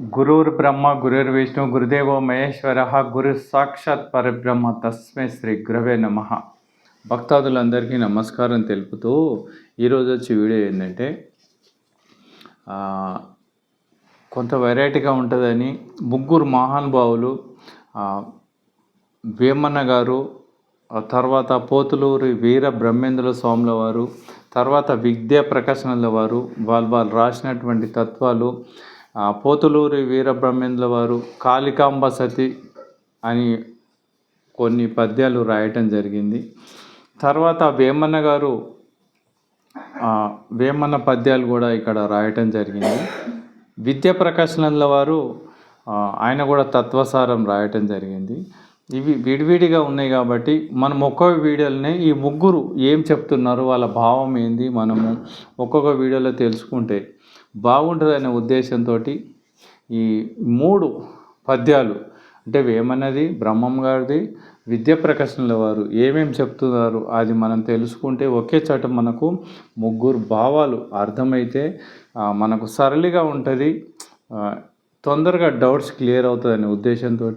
గురుర్ బ్రహ్మ గురుర్ విష్ణు గురుదేవో మహేశ్వర గురు సాక్షాత్ పరబ్రహ్మ తస్మై శ్రీ గురవే నమ. భక్తాదులందరికీ నమస్కారం తెలుపుతూ ఈరోజు వచ్చి వీడియో ఏంటంటే కొంత వెరైటీగా ఉంటుందని ముగ్గురు మహానుభావులు ఆ, వేమన్న గారు తర్వాత పోతులూరి వీర బ్రహ్మేంద్ర స్వాముల వారు తర్వాత విద్యా ప్రకాశనల వారు వాళ్ళు వాళ్ళు రాసినటువంటి తత్వాలు పోతులూరి వీరబ్రహ్మేంద్ర వారు కాళికాంబ సతి అని కొన్ని పద్యాలు రాయటం జరిగింది. తర్వాత వేమన్న గారు వేమన్న పద్యాలు కూడా ఇక్కడ రాయటం జరిగింది. విద్య ప్రకాశనంల వారు ఆయన కూడా తత్వసారం రాయటం జరిగింది. ఇవి విడివిడిగా ఉన్నాయి కాబట్టి మనం ఒక్కొక్క వీడియోలనే ఈ ముగ్గురు ఏం చెప్తున్నారు వాళ్ళ భావం ఏంది మనము ఒక్కొక్క వీడియోలో తెలుసుకుంటే బాగుంటుందనే ఉద్దేశంతో ఈ మూడు పద్యాలు అంటే వేమన్నది బ్రహ్మం గారిది విద్య ప్రకాశనల వారు ఏమేమి చెప్తున్నారు అది మనం తెలుసుకుంటే ఒకే చోట మనకు ముగ్గురు భావాలు అర్థమైతే మనకు సరళిగా ఉంటుంది. తొందరగా డౌట్స్ క్లియర్ అవుతుందనే ఉద్దేశంతో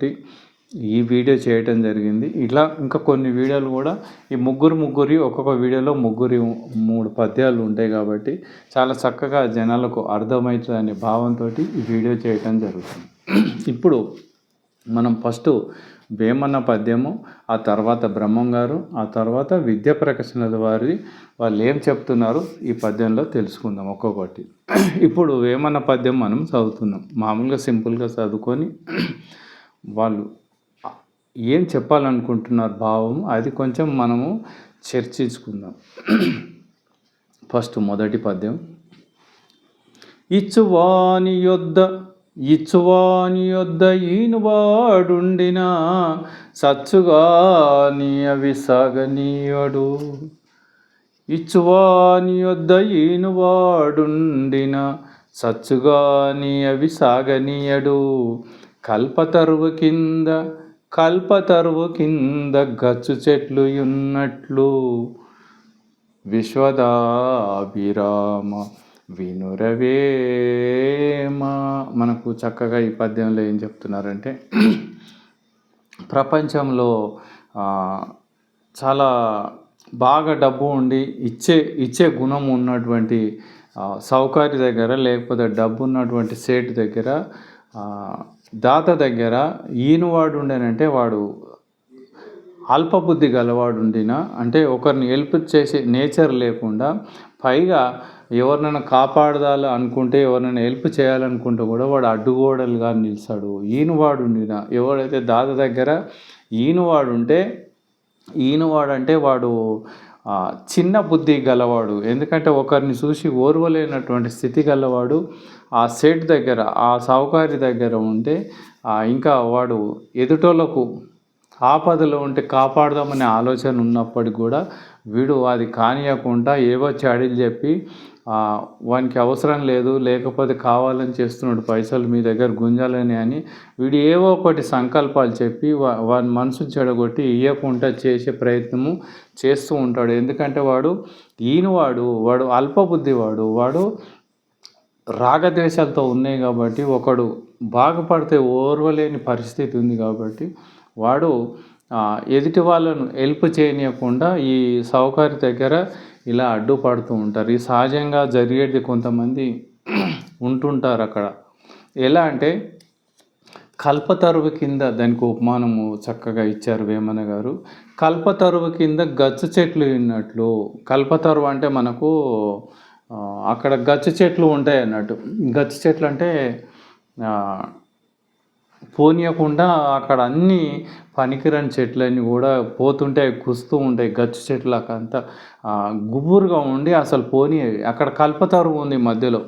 ఈ వీడియో చేయటం జరిగింది. ఇట్లా ఇంకా కొన్ని వీడియోలు కూడా ఈ ముగ్గురు ముగ్గురి ఒక్కొక్క వీడియోలో ముగ్గురి మూడు పద్యాలు ఉంటాయి కాబట్టి చాలా చక్కగా జనాలకు అర్థమవుతుందనే భావంతో ఈ వీడియో చేయటం జరుగుతుంది. ఇప్పుడు మనం ఫస్ట్ వేమన్న పద్యము ఆ తర్వాత బ్రహ్మం గారు ఆ తర్వాత విద్యా ప్రకాశనల వారి వాళ్ళు ఏం చెప్తున్నారు ఈ పద్యంలో తెలుసుకుందాం ఒక్కొక్కటి. ఇప్పుడు వేమన్న పద్యం మనం చదువుతున్నాం. మామూలుగా సింపుల్గా చదువుకొని వాళ్ళు ఏం చెప్పాలనుకుంటున్నారు భావం? అది కొంచెం మనము చర్చించుకుందాం. ఫస్ట్ మొదటి పద్యం. ఇచ్చువాని యొద్ద ఇచ్చువాని యొద్ద ఈనువాడుండిన సచ్చుగాని అవి సాగనీయడు. ఇచ్చువాని యొద్ద ఈనువాడుండిన సచ్చుగాని అవి సాగనీయడు. కల్పతరువు కింద కల్పతరువు కింద గచ్చు చెట్లు ఉన్నట్లు విశ్వదాభిరామ వినురవేమ. మనకు చక్కగా ఈ పద్యంలో ఏం చెప్తున్నారంటే ప్రపంచంలో చాలా బాగా డబ్బు ఉండి ఇచ్చే ఇచ్చే గుణం ఉన్నటువంటి సౌకర్య దగ్గర లేకపోతే డబ్బు ఉన్నటువంటి సేటు దగ్గర దాత దగ్గర ఈయనవాడు ఉండేనంటే వాడు అల్పబుద్ధి గలవాడుండినా అంటే ఒకరిని హెల్ప్ చేసే నేచర్ లేకుండా పైగా ఎవరినైనా కాపాడదాలి అనుకుంటే ఎవరినైనా హెల్ప్ చేయాలనుకుంటే కూడా వాడు అడ్డుగోడలుగా నిలిచాడు. ఈయనవాడు ఉండినా ఎవడైతే దాత దగ్గర ఈయనవాడు ఉంటే ఈయనవాడు అంటే వాడు చిన్న బుద్ధి గలవాడు. ఎందుకంటే ఒకరిని చూసి ఓర్వలేనటువంటి స్థితి గలవాడు ఆ సెట్ దగ్గర ఆ సావుకారి దగ్గర ఉంటే ఇంకా వాడు ఎదుటోళ్ళకు ఆపదలో ఉంటే కాపాడదామనే ఆలోచన ఉన్నప్పటికి కూడా వీడు అది కానియకుండా ఏవో చాడీలు చెప్పి వానికి అవసరం లేదు లేకపోతే కావాలని చేస్తున్నాడు పైసలు మీ దగ్గర గుంజాలని అని వీడు ఏవో ఒకటి సంకల్పాలు చెప్పి వా వాని మనసు చెడగొట్టి ఇయ్యకుండా చేసే ప్రయత్నము చేస్తూ ఉంటాడు. ఎందుకంటే వాడు ఈయనవాడు వాడు అల్పబుద్ధి వాడు వాడు రాగద్వేషాలతో ఉన్నాయి కాబట్టి ఒకడు బాగుపడితే ఓర్వలేని పరిస్థితి ఉంది కాబట్టి వాడు ఎదుటి వాళ్ళను హెల్ప్ చేయనీయకుండా ఈ సౌకర్య దగ్గర ఇలా అడ్డుపడుతూ ఉంటారు. ఈ సహజంగా జరిగేది కొంతమంది ఉంటుంటారు అక్కడ. ఎలా అంటే కల్పతరువు కింద దానికి ఉపమానము చక్కగా ఇచ్చారు వేమన గారు. కల్పతరువు కింద గచ్చ చెట్లు ఉన్నట్లు కల్పతరువు అంటే మనకు అక్కడ గచ్చ చెట్లు ఉంటాయి అన్నట్టు. గచ్చ చెట్లు అంటే పోనీయకుండా అక్కడ అన్ని పనికిరాని చెట్లన్నీ కూడా పోతుంటే అవి కుస్తూ ఉంటాయి గచ్చు చెట్లు గుబురుగా ఉండి అసలు పోనీయవి అక్కడ కల్పతరువు ఉంది మధ్యలో.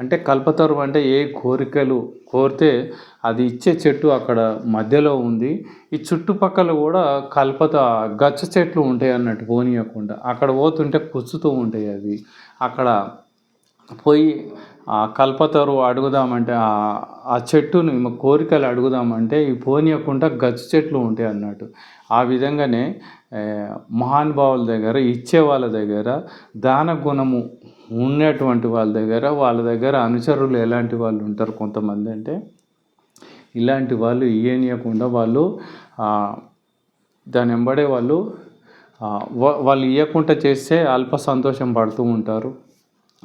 అంటే కల్పతరువు అంటే ఏ కోరికలు కోరితే అది ఇచ్చే చెట్టు అక్కడ మధ్యలో ఉంది. ఈ చుట్టుపక్కల కూడా కల్పత గచ్చ చెట్లు ఉంటాయి అన్నట్టు పోనీయకుండా. అక్కడ పోతుంటే కుచ్చుతూ ఉంటాయి అవి. అక్కడ పోయి ఆ కల్పతరు అడుగుదామంటే ఆ- చెట్టును చెట్టుని మా కోరికలు అడుగుదామంటే ఈ పోనీయకుండా గచ్చు చెట్లు ఉంటాయి అన్నట్టు. ఆ విధంగానే మహానుభావుల దగ్గర ఇచ్చే వాళ్ళ దగ్గర దాన గుణము ఉన్నటువంటి వాళ్ళ దగ్గర వాళ్ళ దగ్గర అనుచరులు ఎలాంటి వాళ్ళు ఉంటారు కొంతమంది అంటే ఇలాంటి వాళ్ళు ఇయ్యనీయకుండా వాళ్ళు దాని వెంబడే వాళ్ళు వాళ్ళు ఇవ్వకుండా చేస్తే అల్ప సంతోషం పడుతూ ఉంటారు.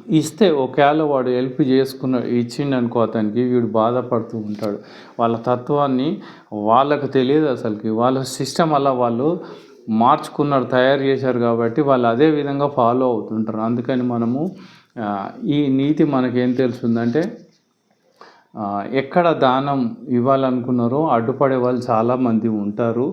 ఇస్తే ఒకవేళ వాడు హెల్ప్ చేసుకున్న ఇచ్చిండు అనుకో అతనికి వీడు బాధపడుతూ ఉంటాడు. వాళ్ళ తత్వాన్ని వాళ్ళకు తెలియదు అసలుకి. వాళ్ళ సిస్టమ్ అలా వాళ్ళు మార్చుకున్నారు తయారు చేశారు కాబట్టి వాళ్ళు అదే విధంగా ఫాలో అవుతుంటారు. అందుకని మనము ఈ నీతి మనకేం తెలుస్తుందంటే ఎక్కడ దానం ఇవ్వాలనుకున్నారో అడ్డుపడే వాళ్ళు చాలామంది ఉంటారు.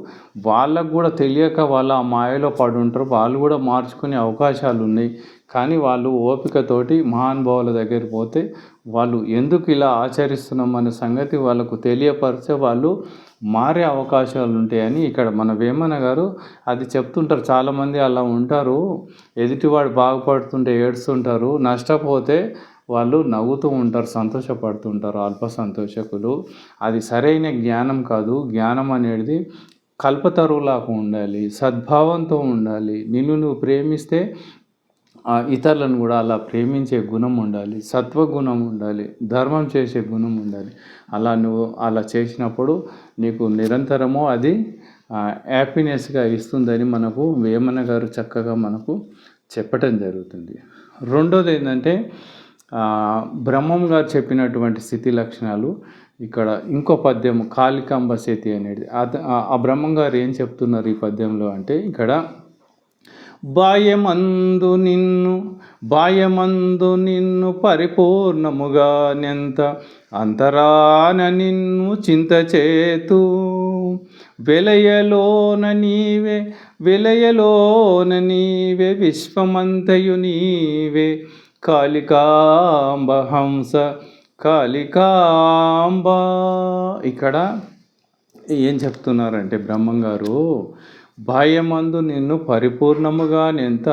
వాళ్ళకు కూడా తెలియక వాళ్ళు ఆ మాయలో పడి ఉంటారు వాళ్ళు కూడా మార్చుకునే అవకాశాలు ఉన్నాయి కానీ వాళ్ళు ఓపికతోటి మహానుభావుల దగ్గర పోతే వాళ్ళు ఎందుకు ఇలా ఆచరిస్తున్నాం అనే సంగతి వాళ్ళకు తెలియపరిచే వాళ్ళు మారే అవకాశాలు ఉంటాయని ఇక్కడ మన వేమన గారు అది చెప్తుంటారు. చాలామంది అలా ఉంటారు. ఎదుటివాడు బాగుపడుతుంటే ఏడుస్తుంటారు. నష్టపోతే వాళ్ళు నవ్వుతూ ఉంటారు సంతోషపడుతుంటారు అల్ప సంతోషకులు అది సరైన జ్ఞానం కాదు. జ్ఞానం అనేది కల్పతరువులాగా ఉండాలి సద్భావంతో ఉండాలి. నిన్ను నువ్వు ప్రేమిస్తే ఇతరులను కూడా అలా ప్రేమించే గుణం ఉండాలి సత్వగుణం ఉండాలి ధర్మం చేసే గుణం ఉండాలి. అలా నువ్వు అలా చేసినప్పుడు నీకు నిరంతరము అది హ్యాపీనెస్గా ఇస్తుందని మనకు వేమన గారు చక్కగా మనకు చెప్పటం జరుగుతుంది. రెండోది ఏంటంటే బ్రహ్మం గారు చెప్పినటువంటి స్థితి లక్షణాలు ఇక్కడ ఇంకో పద్యం కాళికాంబ శతి అనేది. అత- ఆ బ్రహ్మం గారు ఏం చెప్తున్నారు ఈ పద్యంలో అంటే ఇక్కడ బాయమందు నిన్ను బాయమందు నిన్ను పరిపూర్ణముగా నెంత అంతరాన నిన్ను చింతచేతు. విలయలోన వెలయలోన నీవే వెలయలోన నీవే విశ్వమంతయు నీవే. కాళికాంబహంస కాళికాంబ. ఇక్కడ ఏం చెప్తున్నారంటే బ్రహ్మం గారు బాహ్యమందు నిన్ను పరిపూర్ణముగా నింత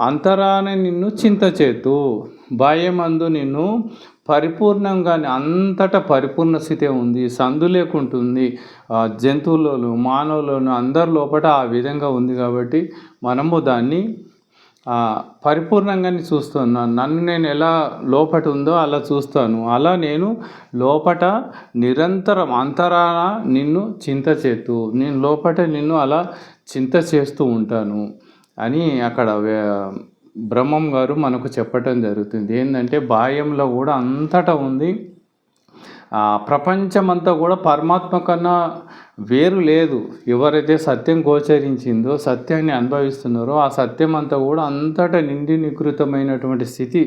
అంతరాన నిన్ను చింతచేతు. బాహ్యమందు నిన్ను పరిపూర్ణంగా అంతటా పరిపూర్ణ స్థితి ఉంది. సందు లేకుంటుంది. ఆ, జంతువులను మానవులను అందరి లోపల ఆ విధంగా ఉంది కాబట్టి మనము దాన్ని పరిపూర్ణంగానే చూస్తున్నాను నన్ను నేను ఎలా లోపట ఉందో అలా చూస్తాను. అలా నేను లోపట నిరంతరం అంతరాన నిన్ను చింత చేతూ నేను లోపట నిన్ను అలా చింత చేస్తూ ఉంటాను అని అక్కడ బ్రహ్మం గారు మనకు చెప్పటం జరుగుతుంది. ఏంటంటే బాహ్యంలో కూడా అంతటా ఉంది. ప్రపంచమంతా కూడా పరమాత్మ కన్నా వేరు లేదు. ఎవరైతే సత్యం గోచరించిందో సత్యాన్ని అనుభవిస్తున్నారో ఆ సత్యం అంతా కూడా అంతటా నిండి నికృతమైనటువంటి స్థితి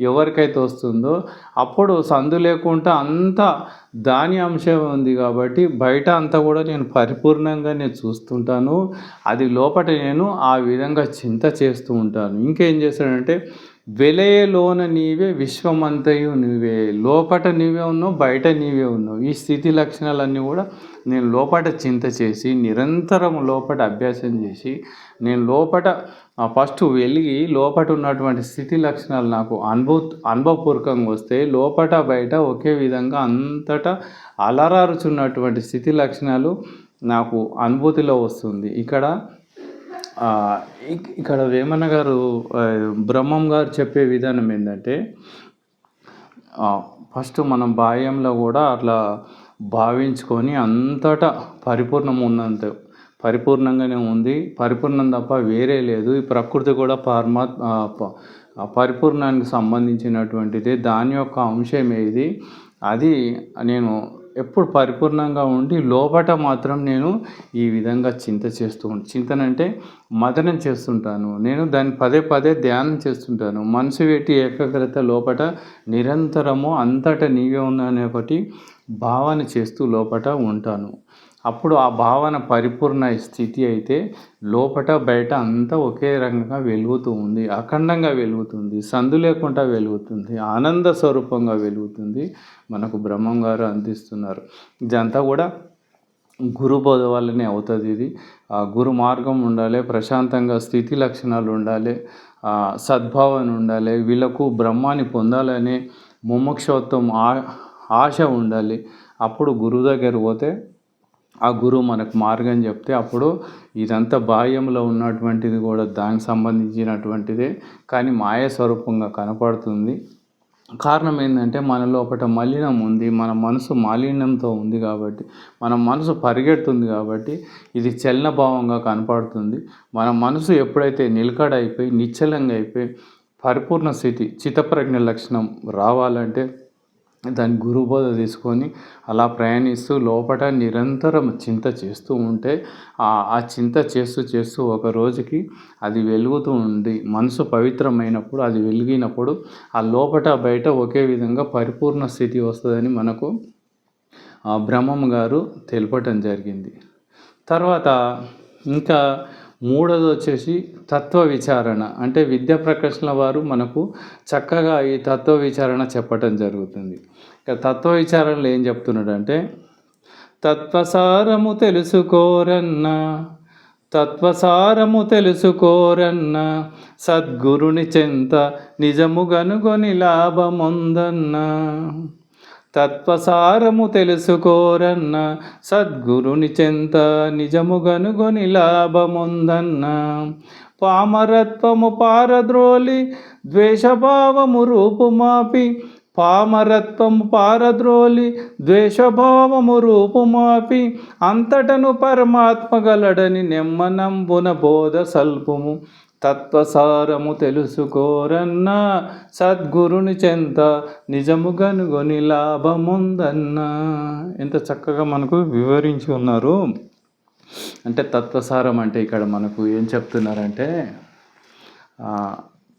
ఎవరికైతే వస్తుందో అప్పుడు సందు లేకుండా అంతా దాని అంశం ఉంది కాబట్టి బయట అంతా కూడా నేను పరిపూర్ణంగా నేను చూస్తుంటాను. అది లోపల నేను ఆ విధంగా చింత చేస్తూ ఉంటాను. ఇంకేం చేస్తాడంటే వెలయలోన నీవే విశ్వమంతయు నీవే లోపట నీవే ఉన్నావు బయట నీవే ఉన్నావు. ఈ స్థితి లక్షణాలన్నీ కూడా నేను లోపట చింత చేసి నిరంతరం లోపట అభ్యాసం చేసి నేను లోపట ఫస్ట్ వెలిగి లోపట ఉన్నటువంటి స్థితి లక్షణాలు నాకు అనుభవ అనుభవపూర్వకంగా వస్తే లోపట బయట ఒకే విధంగా అంతటా అలరారుచున్నటువంటి స్థితి లక్షణాలు నాకు అనుభూతిలో వస్తుంది. ఇక్కడ ఇక్కడ వేమన గారు బ్రహ్మం గారు చెప్పే విధానం ఏంటంటే ఫస్ట్ మనం బాహ్యంలో కూడా అట్లా భావించుకొని అంతటా పరిపూర్ణం ఉన్నంత పరిపూర్ణంగానే ఉంది. పరిపూర్ణం తప్ప వేరే లేదు. ఈ ప్రకృతి కూడా పరమాత్ పరిపూర్ణానికి సంబంధించినటువంటిది. దాని యొక్క అంశం ఏది? అది నేను ఎప్పుడు పరిపూర్ణంగా ఉండి లోపట మాత్రం నేను ఈ విధంగా చింత చేస్తూ ఉంటాను చింతన అంటే మదనం చేస్తుంటాను. నేను దాన్ని పదే పదే ధ్యానం చేస్తుంటాను. మనసు పెట్టి ఏకాగ్రత లోపట నిరంతరము అంతటా నీవే ఉన్నానే ఒకటి భావన చేస్తూ లోపట ఉంటాను. అప్పుడు ఆ భావన పరిపూర్ణ స్థితి అయితే లోపట బయట అంతా ఒకే రకంగా వెలుగుతూ ఉంది అఖండంగా వెలుగుతుంది సందు లేకుండా వెలుగుతుంది ఆనంద స్వరూపంగా వెలుగుతుంది మనకు బ్రహ్మం గారు అందిస్తున్నారు. ఇదంతా కూడా గురు బోధ వల్లనే అవుతుంది ఇది. ఆ గురు మార్గం ఉండాలి ప్రశాంతంగా స్థితి లక్షణాలు ఉండాలి సద్భావన ఉండాలి వీళ్ళకు బ్రహ్మాన్ని పొందాలనే ముముక్షత్వం ఆ ఆశ ఉండాలి. అప్పుడు గురువు దగ్గర పోతే ఆ గురువు మనకు మార్గం చెప్తే అప్పుడు ఇదంతా బాహ్యంలో ఉన్నటువంటిది కూడా దానికి సంబంధించినటువంటిదే. కానీ మాయ స్వరూపంగా కనపడుతుంది. కారణం ఏంటంటే మన లోపల మలినం ఉంది మన మనసు మాలిన్యంతో ఉంది కాబట్టి మన మనసు పరిగెడుతుంది కాబట్టి ఇది చలనభావంగా కనపడుతుంది. మన మనసు ఎప్పుడైతే నిలకడ అయిపోయి నిశ్చలంగా అయిపోయి పరిపూర్ణ స్థితి చిత్తప్రజ్ఞ లక్షణం రావాలంటే దాని గురుబోధ తీసుకొని అలా ప్రయాణిస్తూ లోపల నిరంతరం చింత చేస్తూ ఉంటే ఆ చింత చేస్తూ చేస్తూ ఒక రోజుకి అది వెలుగుతూ ఉంది. మనసు పవిత్రమైనప్పుడు అది వెలిగినప్పుడు ఆ లోపల బయట ఒకే విధంగా పరిపూర్ణ స్థితి వస్తుందని మనకు బ్రహ్మం గారు తెలపటం జరిగింది. తర్వాత ఇంకా మూడోది వచ్చేసి తత్వ విచారణ. అంటే విద్యా ప్రకాశన వారు మనకు చక్కగా ఈ తత్వ విచారణ చెప్పటం జరుగుతుంది. ఇక తత్వ విచారణలో ఏం చెప్తున్నాడంటే తత్వసారము తెలుసుకోరన్నా తత్వసారము తెలుసుకోరన్న సద్గురుని చెంత నిజము గనుగొని లాభముందన్నా. తత్వసారము తెలుసుకోరన్న సద్గురుని చెంత నిజము గనుగొని లాభముందన్న. పామరత్వము పారద్రోలి ద్వేషభావము రూపుమాపి పామరత్వం పారద్రోలి ద్వేషభావము రూపుమాపి అంతటను పరమాత్మ గలడని నెమ్మనంబున బోధ సల్పుము. తత్వసారము తెలుసుకోరన్నా సద్గురుని చెంత నిజము కనుగొని లాభముందన్నా. ఎంత చక్కగా మనకు వివరించి ఉన్నారు. అంటే తత్వసారం అంటే ఇక్కడ మనకు ఏం చెప్తున్నారంటే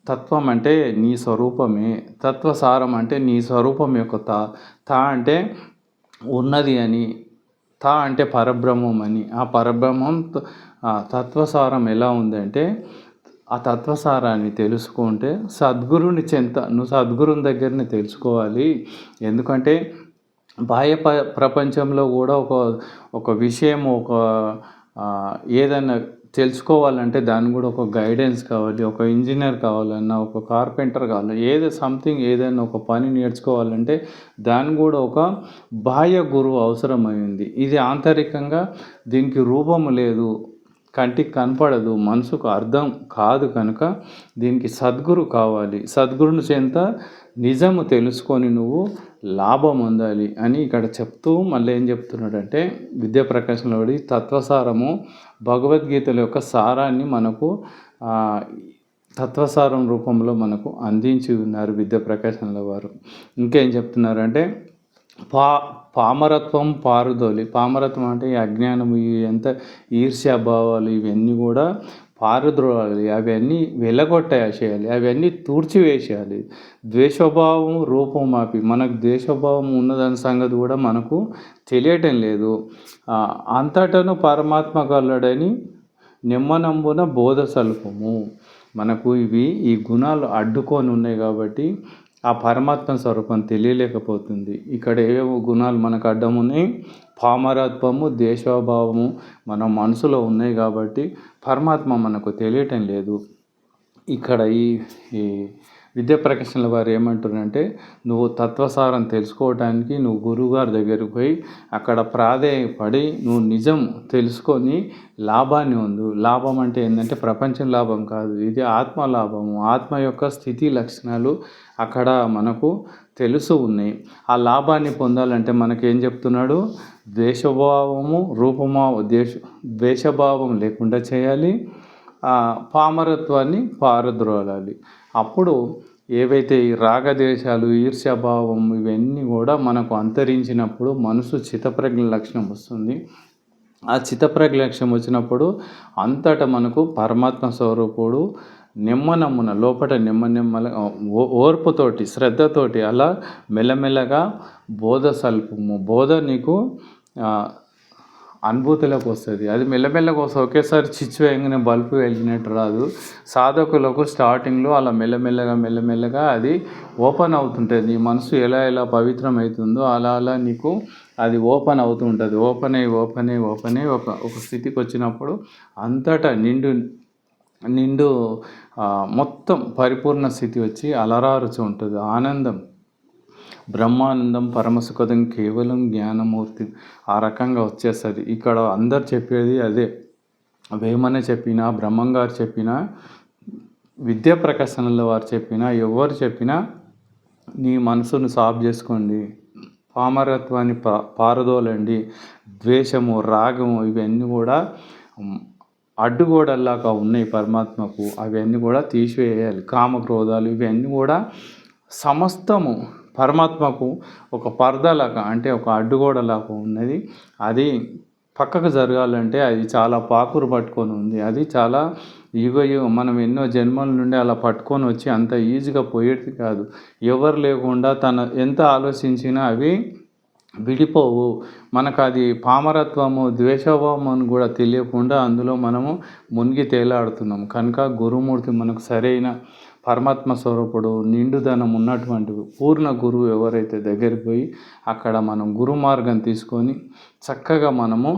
తత్వం అంటే నీ స్వరూపమే తత్వసారం అంటే నీ స్వరూపం యొక్క తా తా అంటే ఉన్నది అని తా అంటే పరబ్రహ్మం అని. ఆ పరబ్రహ్మం తత్వసారం ఎలా ఉందంటే ఆ తత్వసారాన్ని తెలుసుకుంటే సద్గురుని చెంత నువ్వు సద్గురుని దగ్గరనే తెలుసుకోవాలి. ఎందుకంటే బాహ్య ప్రపంచంలో కూడా ఒక ఒక విషయం ఒక ఏదైనా తెలుసుకోవాలంటే దాని కూడా ఒక గైడెన్స్ కావాలి ఒక ఇంజనీర్ కావాలన్నా ఒక కార్పెంటర్ కావాలి ఏదో సంథింగ్ ఏదైనా ఒక పని నేర్చుకోవాలంటే దాని కూడా ఒక బాహ్య గురువు అవసరమైంది. ఇది ఆంతరికంగా దీనికి రూపం లేదు కంటికి కనపడదు మనసుకు అర్థం కాదు కనుక దీనికి సద్గురు కావాలి. సద్గురుని చెంత నిజము తెలుసుకొని నువ్వు లాభం పొందాలి అని ఇక్కడ చెప్తూ మళ్ళీ ఏం చెప్తున్నాడంటే విద్యా ప్రకాశంలో పడి తత్వసారము భగవద్గీతల యొక్క సారాన్ని మనకు తత్వసారం రూపంలో మనకు అందించి ఉన్నారు విద్యా ప్రకాశంలో వారు. ఇంకేం చెప్తున్నారంటే పా పామరత్వం పారుదోలి. పామరత్వం అంటే ఈ అజ్ఞానం ఎంత ఈర్ష్యాభావాలు ఇవన్నీ కూడా పారద్రోలాలి అవన్నీ వెళ్ళగొట్టేసేయాలి అవన్నీ తూర్చివేసేయాలి ద్వేషభావం రూపం మాపి. మనకు ద్వేషభావం ఉన్నదని సంగతి కూడా మనకు తెలియటం లేదు. అంతటను పరమాత్మ గల్లడని నిమ్మనంబున బోధ సల్పము మనకు ఇవి ఈ గుణాలు అడ్డుకొని ఉన్నాయి కాబట్టి ఆ పరమాత్మ స్వరూపం తెలియలేకపోతుంది. ఇక్కడ ఏవేవో గుణాలు మనకు అడ్డం ఉన్నాయి? పామరత్వము దేశభావము మన మనసులో ఉన్నాయి కాబట్టి పరమాత్మ మనకు తెలియటం లేదు. ఇక్కడ ఈ ఈ విద్యా ప్రకాశనల వారు ఏమంటున్నారంటే నువ్వు తత్వసారం తెలుసుకోవడానికి నువ్వు గురువుగారి దగ్గరికి పోయి అక్కడ ప్రాధేయపడి నువ్వు నిజం తెలుసుకొని లాభాన్ని ఉంది లాభం అంటే ఏంటంటే ప్రపంచం లాభం కాదు. ఇది ఆత్మ లాభము. ఆత్మ యొక్క స్థితి లక్షణాలు అక్కడ మనకు తెలుసు ఉన్నాయి. ఆ లాభాన్ని పొందాలంటే మనకేం చెప్తున్నాడు? ద్వేషభావము రూపమా ద్వేష ద్వేషభావం లేకుండా చేయాలి. పామరత్వాన్ని పారద్రోలాలి. అప్పుడు ఏవైతే ఈ రాగద్వేషాలు ఈర్ష్యాభావం ఇవన్నీ కూడా మనకు అంతరించినప్పుడు మనసు చిత్తప్రజ్ఞ లక్షణం వస్తుంది. ఆ చిత్తప్రజ్ఞ లక్ష్యం వచ్చినప్పుడు అంతటా మనకు పరమాత్మ స్వరూపుడు నెమ్మనమ్మున లోపల నెమ్మ నెమ్మల ఓర్పుతోటి శ్రద్ధతోటి అలా మెల్లమెల్లగా బోధ సల్పము. బోధ నీకు అనుభూతిలోకి వస్తుంది. అది మెల్లమెల్లగా వస్తుంది. ఒకేసారి చిచ్చు వేయగానే బల్బు వెళ్ళినట్టు రాదు. సాధకులకు స్టార్టింగ్లో అలా మెల్లమెల్లగా మెల్లమెల్లగా అది ఓపెన్ అవుతుంటుంది. నీ మనసు ఎలా ఎలా పవిత్రం అవుతుందో అలా అలా నీకు అది ఓపెన్ అవుతూ ఉంటుంది ఓపెన్ అయ్యి ఓపెన్ అయ్యి ఓపెన్ అయ్యి ఒక ఒక స్థితికి వచ్చినప్పుడు అంతటా నిండు నిండు మొత్తం పరిపూర్ణ స్థితి వచ్చి అలరారుచి ఉంటుంది. ఆనందం బ్రహ్మానందం పరమసుఖదం కేవలం జ్ఞానమూర్తి. ఆ రకంగా వచ్చేస్తుంది. ఇక్కడ అందరు చెప్పేది అదే. వేమన చెప్పినా బ్రహ్మంగారు చెప్పినా విద్యా ప్రకాశనల వారు చెప్పినా ఎవరు చెప్పినా నీ మనసును సాఫ్ చేసుకోండి. పామరత్వాన్ని పా పారదోలండి. ద్వేషము రాగము ఇవన్నీ కూడా అడ్డుగోడల్లాగా ఉన్నాయి పరమాత్మకు. అవన్నీ కూడా తీసివేయాలి. కామక్రోధాలు ఇవన్నీ కూడా సమస్తము పరమాత్మకు ఒక పర్దలాగా అంటే ఒక అడ్డుగోడలాగా ఉన్నది. అది పక్కకు జరగాలంటే అది చాలా పాకురు పట్టుకొని ఉంది. అది చాలా యుగ మనం ఎన్నో జన్మల నుండి అలా పట్టుకొని వచ్చి అంత ఈజీగా పోయేది కాదు. ఎవరు లేకుండా తన ఎంత ఆలోచించినా అవి విడిపోవు. మనకు అది పామరత్వము ద్వేషభావం అని కూడా తెలియకుండా అందులో మనము మునిగి తేలాడుతున్నాం. కనుక గురుమూర్తి మనకు సరైన పరమాత్మ స్వరూపుడు నిండుదనం ఉన్నటువంటి పూర్ణ గురువు ఎవరైతే దగ్గరికి పోయి అక్కడ మనం గురు మార్గం తీసుకొని చక్కగా మనము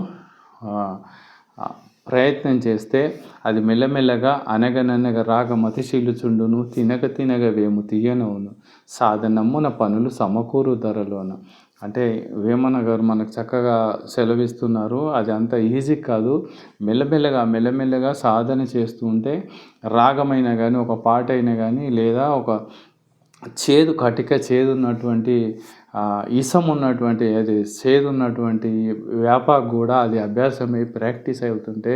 ప్రయత్నం చేస్తే అది మెల్లమెల్లగా అనగననగ రాగ మతిశీలుచుండును తినగ తినగ వేము తీయనవును సాధనమ్మున పనులు సమకూరు ధరలోన. అంటే వేమన గారు మనకు చక్కగా సెలవిస్తున్నారు. అది అంత ఈజీ కాదు. మెల్లమెల్లగా మెల్లమెల్లగా సాధన చేస్తూ ఉంటే రాగమైనా కానీ ఒక పాట అయినా కానీ లేదా ఒక చేదు కటిక చేదు ఉన్నటువంటి ఇసం ఉన్నటువంటి అది చేదు ఉన్నటువంటి వేపాకు కూడా అది అభ్యాసమై ప్రాక్టీస్ అవుతుంటే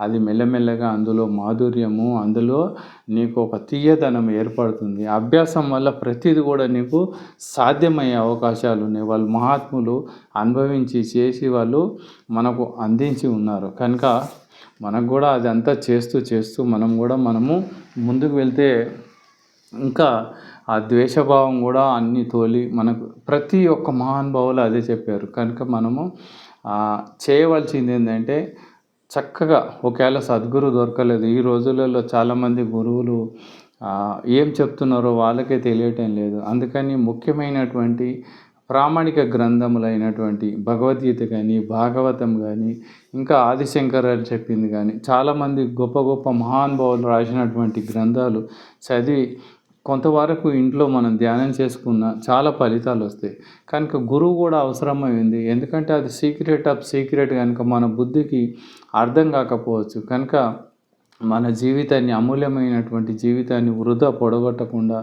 అది మెల్లమెల్లగా అందులో మాధుర్యము అందులో నీకు ఒక తీయదనం ఏర్పడుతుంది. అభ్యాసం వల్ల ప్రతిది కూడా నీకు సాధ్యమయ్యే అవకాశాలు ఉన్నాయి. వాళ్ళు మహాత్ములు అనుభవించి చేసి వాళ్ళు మనకు అందించి ఉన్నారు. కనుక మనకు కూడా అదంతా చేస్తూ చేస్తూ మనం కూడా మనము ముందుకు వెళ్తే ఇంకా ఆ ద్వేషభావం కూడా అన్ని తోలి మనకు ప్రతి ఒక్క మహానుభావులు అదే చెప్పారు. కనుక మనము చేయవలసింది ఏంటంటే చక్కగా ఒకవేళ సద్గురు దొరకలేదు ఈ రోజులలో చాలామంది గురువులు ఏం చెప్తున్నారో వాళ్ళకే తెలియటం లేదు. అందుకని ముఖ్యమైనటువంటి ప్రామాణిక గ్రంథములైనటువంటి భగవద్గీత కానీ భాగవతం కానీ ఇంకా ఆదిశంకర్ అని చెప్పింది కానీ చాలామంది గొప్ప గొప్ప మహానుభావులు రాసినటువంటి గ్రంథాలు చదివి కొంతవరకు ఇంట్లో మనం ధ్యానం చేసుకున్న చాలా ఫలితాలు వస్తాయి. కనుక గురువు కూడా అవసరమైంది. ఎందుకంటే అది సీక్రెట్ ఆఫ్ సీక్రెట్ కనుక మన బుద్ధికి అర్థం కాకపోవచ్చు. కనుక మన జీవితాన్ని అమూల్యమైనటువంటి జీవితాన్ని వృధా పొడగొట్టకుండా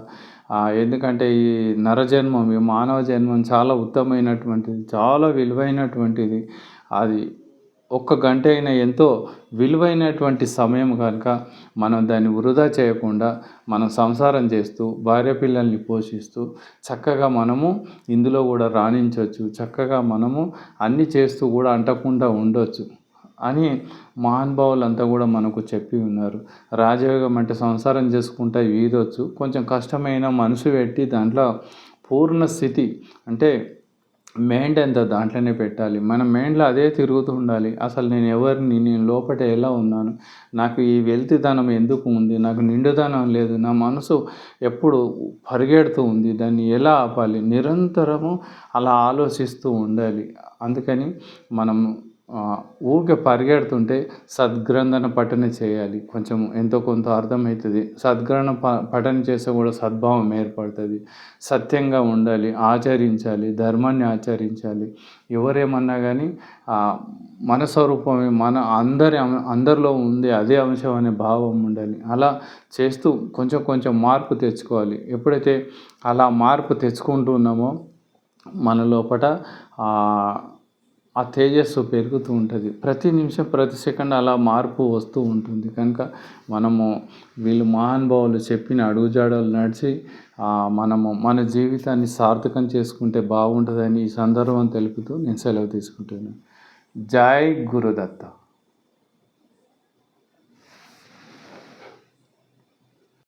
ఎందుకంటే ఈ నరజన్మం ఈ మానవ జన్మం చాలా ఉత్తమైనటువంటిది చాలా విలువైనటువంటిది. అది ఒక్క గంట అయినా ఎంతో విలువైనటువంటి సమయం కనుక మనం దాన్ని వృధా చేయకుండా మనం సంసారం చేస్తూ భార్య పిల్లల్ని పోషిస్తూ చక్కగా మనము ఇందులో కూడా రాణించవచ్చు చక్కగా మనము అన్నీ చేస్తూ కూడా అంటకుండా ఉండొచ్చు అని మహానుభావులంతా కూడా మనకు చెప్పి ఉన్నారు. రాజయోగం అంటే సంసారం చేసుకుంటా ఈదొచ్చు కొంచెం కష్టమైన మనసు పెట్టి దాంట్లో పూర్ణ స్థితి అంటే మైండ్ ఎంత దాంట్లోనే పెట్టాలి. మన మైండ్లో అదే తిరుగుతూ ఉండాలి. అసలు నేను ఎవరిని నేను లోపల ఎలా ఉన్నాను? నాకు ఈ వెల్తితనం ఎందుకు ఉంది? నాకు నిండుదనం లేదు. నా మనసు ఎప్పుడు పరిగెడుతూ ఉంది. దాన్ని ఎలా ఆపాలి? నిరంతరము అలా ఆలోచిస్తూ ఉండాలి. అందుకని మనం ఊరికే పరిగెడుతుంటే సద్గ్రంథన పఠన చేయాలి. కొంచెం ఎంతో కొంత అర్థమవుతుంది. సద్గ్రంథ ప పఠన చేస్తే కూడా సద్భావం ఏర్పడుతుంది. సత్యంగా ఉండాలి ఆచరించాలి ధర్మాన్ని ఆచరించాలి. ఎవరేమన్నా కానీ మన స్వరూపమే మన అందరి అందరిలో ఉంది అదే అంశం అనే భావం ఉండాలి. అలా చేస్తూ కొంచెం కొంచెం మార్పు తెచ్చుకోవాలి. ఎప్పుడైతే అలా మార్పు తెచ్చుకుంటూ ఉన్నామో మన లోపల ఆ తేజస్సు పెరుగుతూ ఉంటుంది. ప్రతి నిమిషం ప్రతి సెకండ్ అలా మార్పు వస్తూ ఉంటుంది. కనుక మనము వీళ్ళు మహానుభావులు చెప్పిన అడుగుజాడలు నడిచి మనము మన జీవితాన్ని సార్థకం చేసుకుంటే బాగుంటుందని ఈ సందర్భం తెలుపుతూ నేను సెలవు తీసుకుంటున్నాను. జై గురుదత్త.